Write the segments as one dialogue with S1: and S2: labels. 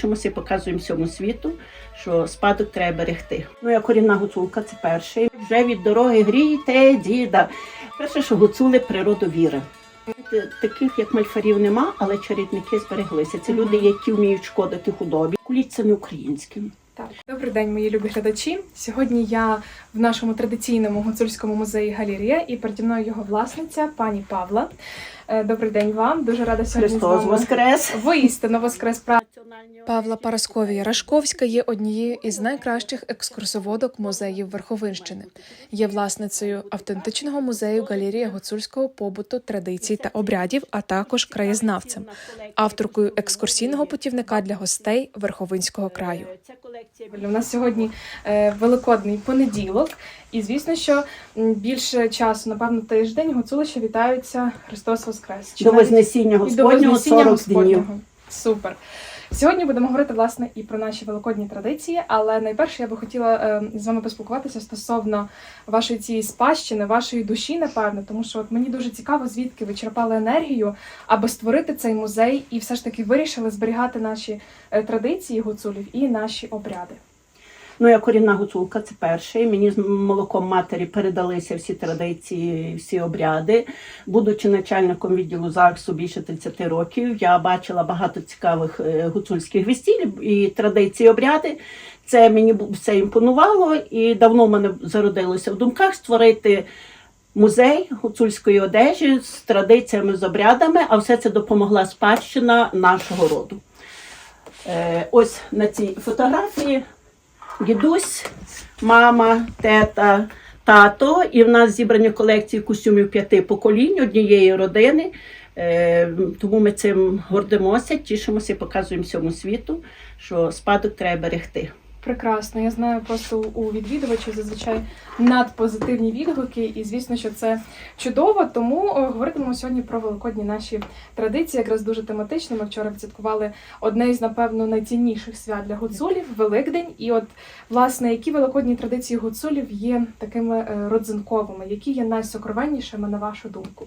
S1: Чомусь і показуємо всьому світу, що спадок треба берегти. Ну, я корінна гуцулка, це перший. Вже від дороги грійте, діда. Перше, що гуцули природу віри. Таких, як мальфарів, нема, але чарівники збереглися. Це люди, які вміють шкодити худобі. Куліть це не українським.
S2: Так, добрий день, мої любі глядачі. Сьогодні я в нашому традиційному гуцульському музеї Галерія і переді мною його власниця, пані Павла. Е, Добрий день вам. Дуже рада сьогодні з
S1: Христос
S2: вами.
S1: Воскрес!
S2: Воістину воскрес прав.
S3: Павла Парасковія Рашковська є однією із найкращих екскурсоводок музеїв Верховинщини. Є власницею автентичного музею галерія гуцульського побуту, традицій та обрядів, а також краєзнавцем, авторкою екскурсійного путівника для гостей Верховинського краю.
S2: У нас сьогодні е, великодний понеділок, і звісно, що більше часу, напевно, тиждень гуцули ще вітаються Христос Воскрес. Чи
S1: до
S2: навіть-
S1: Вознесіння
S2: і до
S1: Господнього
S2: Вознесіння
S1: 40 днів.
S2: Господнього. Супер. Сьогодні будемо говорити власне і про наші великодні традиції, але найперше я би хотіла е, з вами поспілкуватися стосовно вашої цієї спадщини, вашої душі, напевно, тому що от мені дуже цікаво, звідки ви черпали енергію, аби створити цей музей і все ж таки вирішили зберігати наші е, традиції гуцулів і наші обряди.
S1: Ну, я корінна гуцулка, це перший. Мені з молоком матері передалися всі традиції, всі обряди. Будучи начальником відділу ЗАГСу більше 30 років, я бачила багато цікавих е, гуцульських весіль і традицій, обряди. Це мені все імпонувало, і давно в мене зародилося в думках створити. Музей гуцульської одежі з традиціями, з обрядами, а все це допомогла спадщина нашого роду. Е, ось на цій фотографії дідусь, мама, тета, тато. І в нас зібрані колекції костюмів п'яти поколінь однієї родини. Е, Тому ми цим гордимося, тішимося і показуємо всьому світу, що спадок треба берегти.
S2: Прекрасно. Я знаю просто у відвідувачів зазвичай надпозитивні відгуки, і звісно, що це чудово. Тому е, говоритимемо сьогодні про великодні наші традиції, якраз дуже тематично. Ми вчора відсвяткували одне із, напевно, найцінніших свят для гуцулів Великдень. І от, власне, які великодні традиції гуцулів є такими е, родзинковими, які є найсокровеннішими, на вашу думку?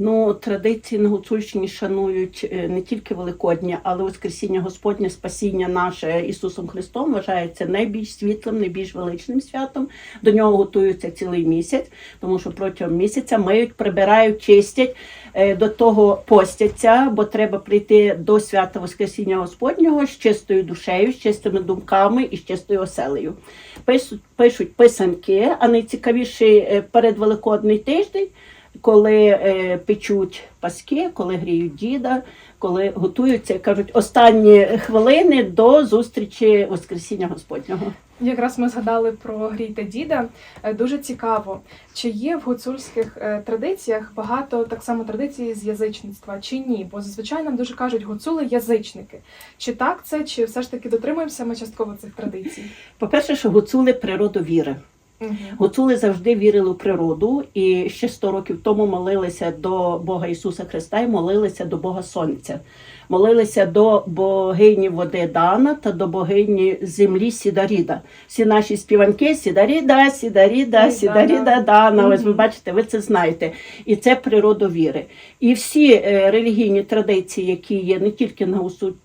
S1: Ну, традиції на Гуцульщині шанують е, не тільки Великодня, але Воскресіння Господнє, спасіння наше Ісусом Христом вважається найбільш світлим, найбільш величним святом. До нього готуються цілий місяць, тому що протягом місяця миють, прибирають, чистять, е, до того постяться, бо треба прийти до свята Воскресіння Господнього з чистою душею, з чистими думками і з чистою оселею. Пишуть, пишуть писанки, а найцікавіший е, передвеликодний тиждень коли е, печуть паски, коли гріють діда, коли готуються, кажуть, останні хвилини до зустрічі Воскресіння Господнього.
S2: Якраз ми згадали про грійте діда. Е, Дуже цікаво, чи є в гуцульських е, традиціях багато так само традицій з язичництва, чи ні? Бо зазвичай нам дуже кажуть гуцули язичники. Чи так це, чи все ж таки дотримуємося ми частково цих традицій?
S1: По-перше, що гуцули природу віри.
S2: Угу.
S1: Гуцули завжди вірили в природу і ще 100 років тому молилися до Бога Ісуса Христа і молилися до Бога Сонця. Молилися до богині води Дана та до богині землі Сідаріда. Всі наші співанки Сідаріда, Сідаріда, Сідаріда,
S2: Дана.
S1: Ось ви бачите, ви це знаєте. І це природовіри. І всі е, релігійні традиції, які є не тільки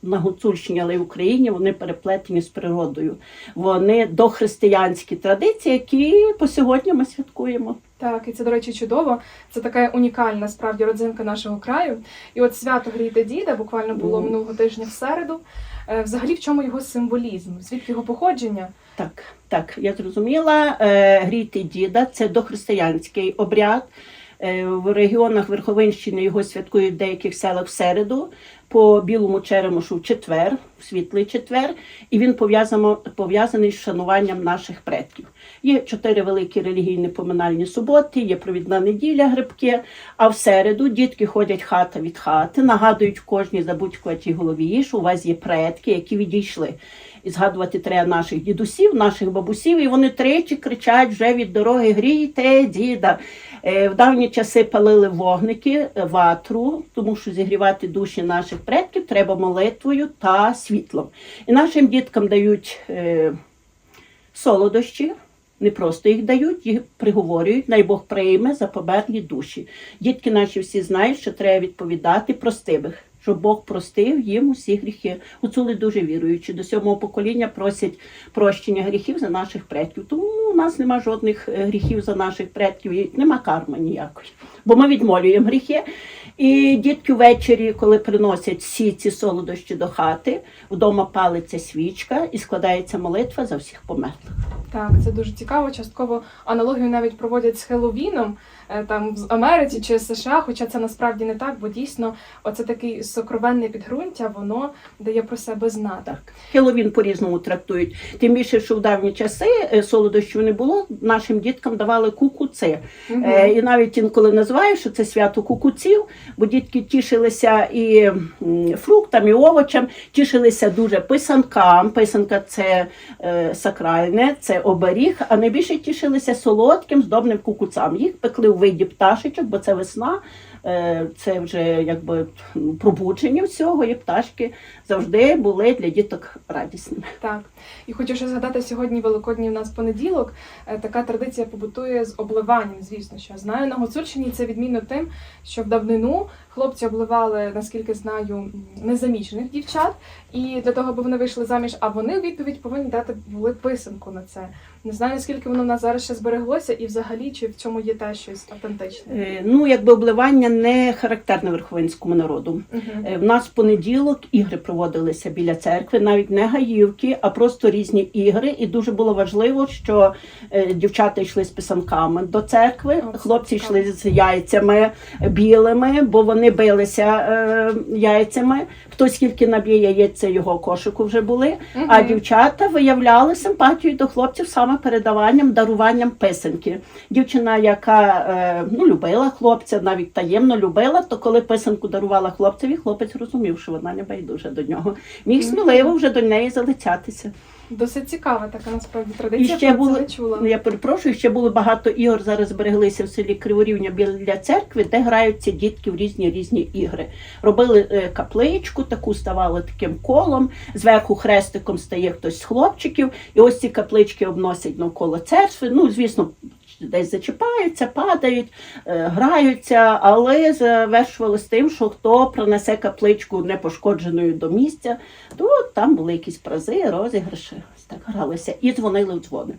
S1: на Гуцульщині, але й в Україні, вони переплетені з природою. Вони дохристиянські традиції, які по сьогодні ми святкуємо.
S2: Так, і це, до речі, чудово. Це така унікальна справді родзинка нашого краю. І от свято грійте діда буквально було минулого тижня в середу. Е, Взагалі, в чому його символізм? Звідки його походження?
S1: Так, так, я зрозуміла. Е, Грійти діда це дохристиянський обряд. Е, В регіонах Верховинщини його святкують в деяких селах в середу, по білому черемошу в четвер, в світлий четвер, і він пов'язаний з шануванням наших предків. Є чотири великі релігійні поминальні суботи, є провідна неділя грибки. А в середу дітки ходять хата від хати, нагадують кожній забудькуватій голові, що у вас є предки, які відійшли. І згадувати треба наших дідусів, наших бабусів, і вони тричі кричать вже від дороги Грійте, діда. Е, В давні часи палили вогники, е, ватру, тому що зігрівати душі наших предків треба молитвою та світлом. І нашим діткам дають е, солодощі, не просто їх дають, їх приговорюють, най Бог прийме за померлі душі. Дітки наші всі знають, що треба відповідати простивих. Щоб Бог простив їм усі гріхи. Гуцули дуже віруючі. До сьомого покоління просять прощення гріхів за наших предків. Тому у нас нема жодних е, гріхів за наших предків, і нема карми ніякої. Бо ми відмолюємо гріхи. І дітки ввечері, коли приносять всі ці солодощі до хати, вдома палиться свічка і складається молитва за всіх померлих.
S2: Так, це дуже цікаво. Частково аналогію навіть проводять з Хеллоуіном е, там в Америці чи США, хоча це насправді не так, бо дійсно оце такий сокровенне підґрунтя, воно дає про себе знати.
S1: Так. Хеллоуін по-різному трактують. Тим більше, що в давні часи е, солодощів не було, нашим діткам давали кукуци.
S2: Мгм.
S1: Е, і навіть інколи називають, що це свято кукуців, бо дітки тішилися і фруктам, і овочам, тішилися дуже писанкам. Писанка це е, сакральне, це оберіг, а найбільше тішилися солодким здобним кукуцам. Їх пекли у виді пташечок, бо це весна. Е, Це вже якби пробудження всього, і пташки завжди були для діток радісними.
S2: Так, і хочу ще згадати сьогодні Великодній у нас понеділок. Е, Така традиція побутує з обливанням, звісно, що знаю на Гуцульщині це відмінно тим, що в давнину хлопці обливали, наскільки знаю, незаміжених дівчат, і для того, аби вони вийшли заміж, а вони у відповідь повинні дати були писанку на це. Не знаю, наскільки воно в нас зараз ще збереглося, і взагалі чи в цьому є те щось автентичне.
S1: Е, Ну, якби обливання не характерне верховинському народу. Е, В нас в понеділок ігри проводилися біля церкви, навіть не гаївки, а просто різні ігри. І дуже було важливо, що е, дівчата йшли з писанками до церкви,
S2: О,
S1: хлопці
S2: цікаво.
S1: йшли з яйцями білими, бо вони билися е, яйцями. Хто скільки наб'є яєць, це його кошику вже були. А дівчата виявляли симпатію до хлопців саме передаванням, даруванням писанки. Дівчина, яка е, ну, любила хлопця, навіть таємно любила, то коли писанку дарувала хлопцеві, хлопець розумів, що вона не байдужа до нього. Міг сміливо вже до неї залицятися.
S2: Досить цікава така насправді
S1: І
S2: традиція.
S1: ще
S2: про
S1: було,
S2: це не чула.
S1: ну, я перепрошую, ще було багато ігор. Зараз збереглися в селі Криворівня біля церкви, де граються дітки в різні різні ігри. Робили е, капличку, таку ставали таким колом. Зверху хрестиком стає хтось з хлопчиків, і ось ці каплички обносять навколо церкви. Ну, звісно. Десь зачіпаються, падають, е, граються, але завершували тим, що хто пронесе капличку непошкодженою до місця, то там були якісь прази, розіграші. Ось так гралися і дзвонили в дзвони.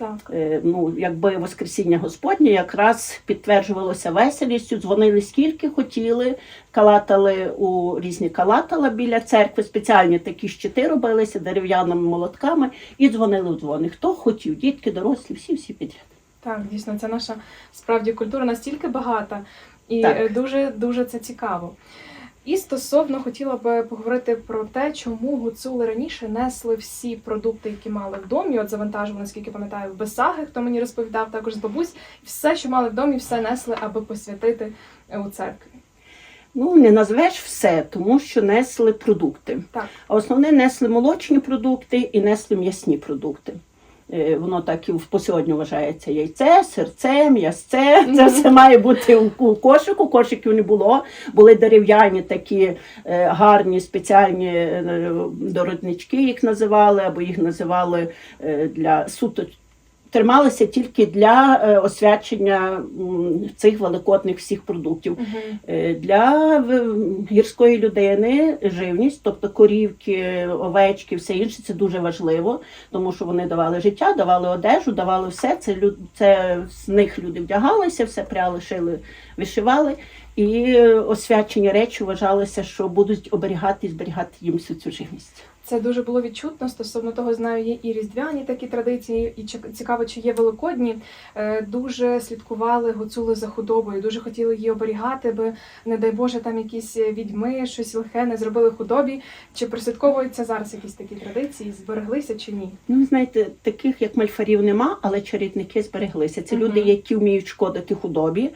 S2: Так.
S1: Е, ну, якби Воскресіння Господнє якраз підтверджувалося веселістю, дзвонили скільки хотіли, калатали у різні калатала біля церкви, спеціальні такі щити робилися дерев'яними молотками і дзвонили в дзвони. Хто хотів, дітки, дорослі, всі всі підряд.
S2: Так, дійсно, це наша справді культура настільки багата і
S1: Так.
S2: е, дуже дуже це цікаво. І стосовно хотіла би поговорити про те, чому гуцули раніше несли всі продукти, які мали в домі. От завантажували, наскільки пам'ятаю, в Бесаги, хто мені розповідав, також з бабусь, все, що мали в домі, все несли, аби посвятити е, у церкві.
S1: Ну, не назвеш все, тому що несли продукти.
S2: Так.
S1: А основне несли молочні продукти і несли м'ясні продукти. Е, Воно так і в посьогодні вважається яйце, серце, м'ясце. Це все має бути у, кошику. Кошиків не було. Були дерев'яні такі е, гарні спеціальні е, дороднички, їх називали, або їх називали для суто. Трималися тільки для е, освячення цих великодних всіх продуктів.
S2: Угу.
S1: Для гірської людини живність, тобто корівки, овечки, все інше, це дуже важливо, тому що вони давали життя, давали одежу, давали все. Це люд, це з них люди вдягалися, все пряли, шили, вишивали. І е, освячені речі вважалося, що будуть оберігати і зберігати їм всю цю живність.
S2: Це дуже було відчутно. Стосовно того, знаю, є і різдвяні такі традиції, і цікаво, чи є великодні. Е, Дуже слідкували гуцули за худобою, дуже хотіли її оберігати, аби, не дай Боже, там якісь відьми, щось лихе не зробили худобі. Чи прослідковуються зараз якісь такі традиції? Збереглися чи ні?
S1: Ну, знаєте, таких як мальфарів нема, але чарівники збереглися. Це
S2: Мгм.
S1: люди, які вміють шкодити худобі.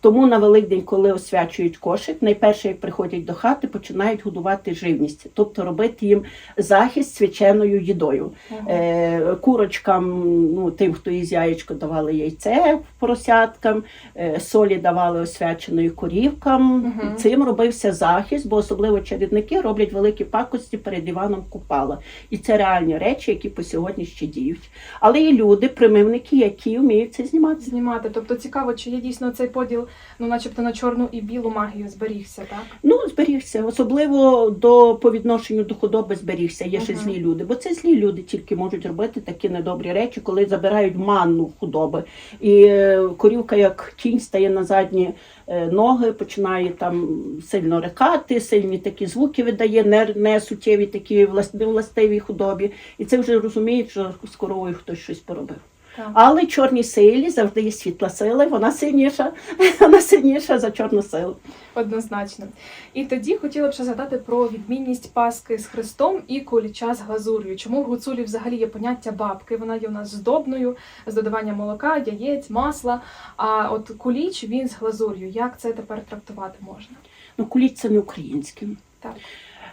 S1: Тому на Великдень, коли освячують кошик, найперше, як приходять до хати, починають годувати живність, тобто робити їм захист свяченою їдою. Е, курочкам, ну тим, хто із яєчко давали яйце поросяткам, е, солі давали освяченою корівкам.
S2: Мгм.
S1: Цим робився захист, бо особливо чарівники роблять великі пакості перед Іваном Купала. І це реальні речі, які по сьогодні ще діють. Але є люди, примивники, які вміють це знімати.
S2: Знімати. Тобто цікаво, чи є дійсно цей поділ ну, начебто на чорну і білу магію зберігся, так?
S1: Ну, зберігся, особливо до по відношенню до худоби зберігся. Є ще злі люди, бо це злі люди тільки можуть робити такі недобрі речі, коли забирають манну худоби. І е, корівка, як тінь, стає на задні е, ноги, починає там сильно рекати, сильні такі звуки видає, не, не суттєві такі влас- невластиві худобі. І це вже розуміють, що з коровою хтось щось поробив. Але чорній силі завжди є світла сила, вона сильніша, вона сильніша за чорну силу.
S2: Однозначно. І тоді хотіла б ще згадати про відмінність Паски з Христом і куліча з глазур'ю. Чому в гуцулі взагалі є поняття бабки? Вона є у нас здобною, з додаванням молока, яєць, масла. А от куліч він з глазур'ю. Як це тепер трактувати можна?
S1: Ну, куліч це не українське.
S2: Так.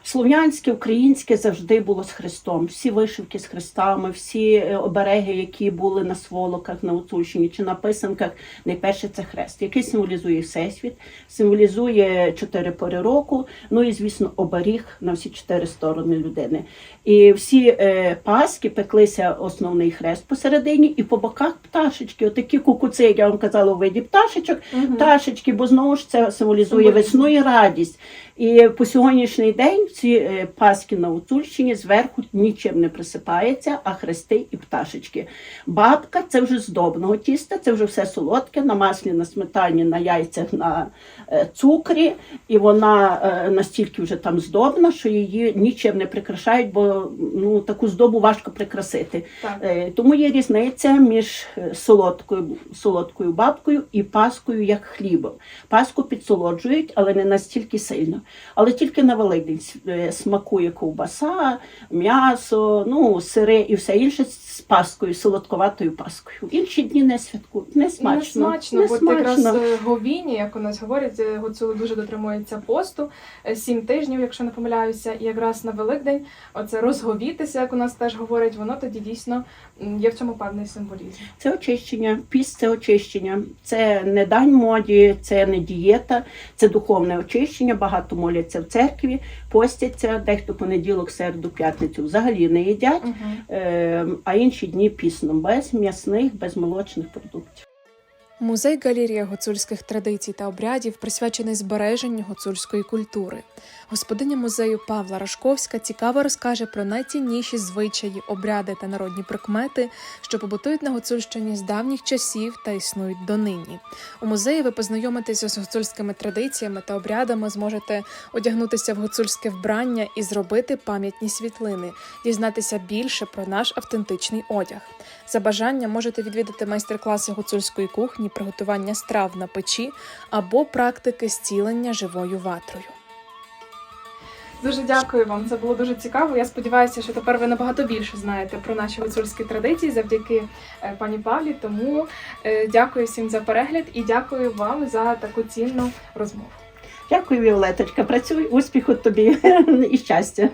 S1: Слов'янське, українське завжди було з Христом. Всі вишивки з хрестами, всі е, обереги, які були на сволоках на Гуцульщині чи на писанках, найперше це хрест, який символізує всесвіт, символізує чотири пори року. Ну і звісно, оберіг на всі чотири сторони людини. І всі е, паски пеклися основний хрест посередині, і по боках пташечки, отакі кукуци, як я вам казала, у виді пташечок,
S2: Мгм.
S1: пташечки, бо знову ж це символізує весну і радість. І по сьогоднішній день ці е, паски на Гуцульщині зверху нічим не присипається, а хрести і пташечки. Бабка це вже здобного тіста, це вже все солодке, на маслі, на сметані, на яйцях, на е, цукрі. І вона е, настільки вже там здобна, що її нічим не прикрашають, бо ну, таку здобу важко прикрасити.
S2: Так.
S1: Тому є різниця між солодкою, солодкою бабкою і паскою як хлібом. Паску підсолоджують, але не настільки сильно. Але тільки на Великдень смакує ковбаса, м'ясо, ну, сири і все інше з паскою, солодковатою паскою. Інші дні не святкують, не смачно.
S2: Не смачно,
S1: не
S2: бо
S1: смачно.
S2: якраз е, говіні, як у нас говорять, е, гуцули дуже дотримуються посту, е, сім тижнів, якщо не помиляюся, і якраз на Великдень оце розговітися, як у нас теж говорять, воно тоді дійсно є в цьому певний символізм.
S1: Це очищення, піст це очищення, це не дань моді, це не дієта, це духовне очищення. Багато моляться в церкві, постяться, дехто понеділок, середу, п'ятницю взагалі не їдять,
S2: Угу.
S1: е, а інші дні пісно, без м'ясних, без молочних продуктів.
S3: Музей галерія гуцульських традицій та обрядів присвячений збереженню гуцульської культури. Господиня музею Павла Рашковська цікаво розкаже про найцінніші звичаї, обряди та народні прикмети, що побутують на Гуцульщині з давніх часів та існують донині. У музеї ви познайомитеся з гуцульськими традиціями та обрядами, зможете одягнутися в гуцульське вбрання і зробити пам'ятні світлини, дізнатися більше про наш автентичний одяг. За бажанням можете відвідати майстер-класи гуцульської кухні, приготування страв на печі або практики зцілення живою ватрою.
S2: Дуже дякую вам. Це було дуже цікаво. Я сподіваюся, що тепер ви набагато більше знаєте про наші гуцульські традиції завдяки е, пані Павлі. Тому е, дякую всім за перегляд і дякую вам за таку цінну розмову.
S1: Дякую, Віолеточка. Працюй, успіху тобі і щастя.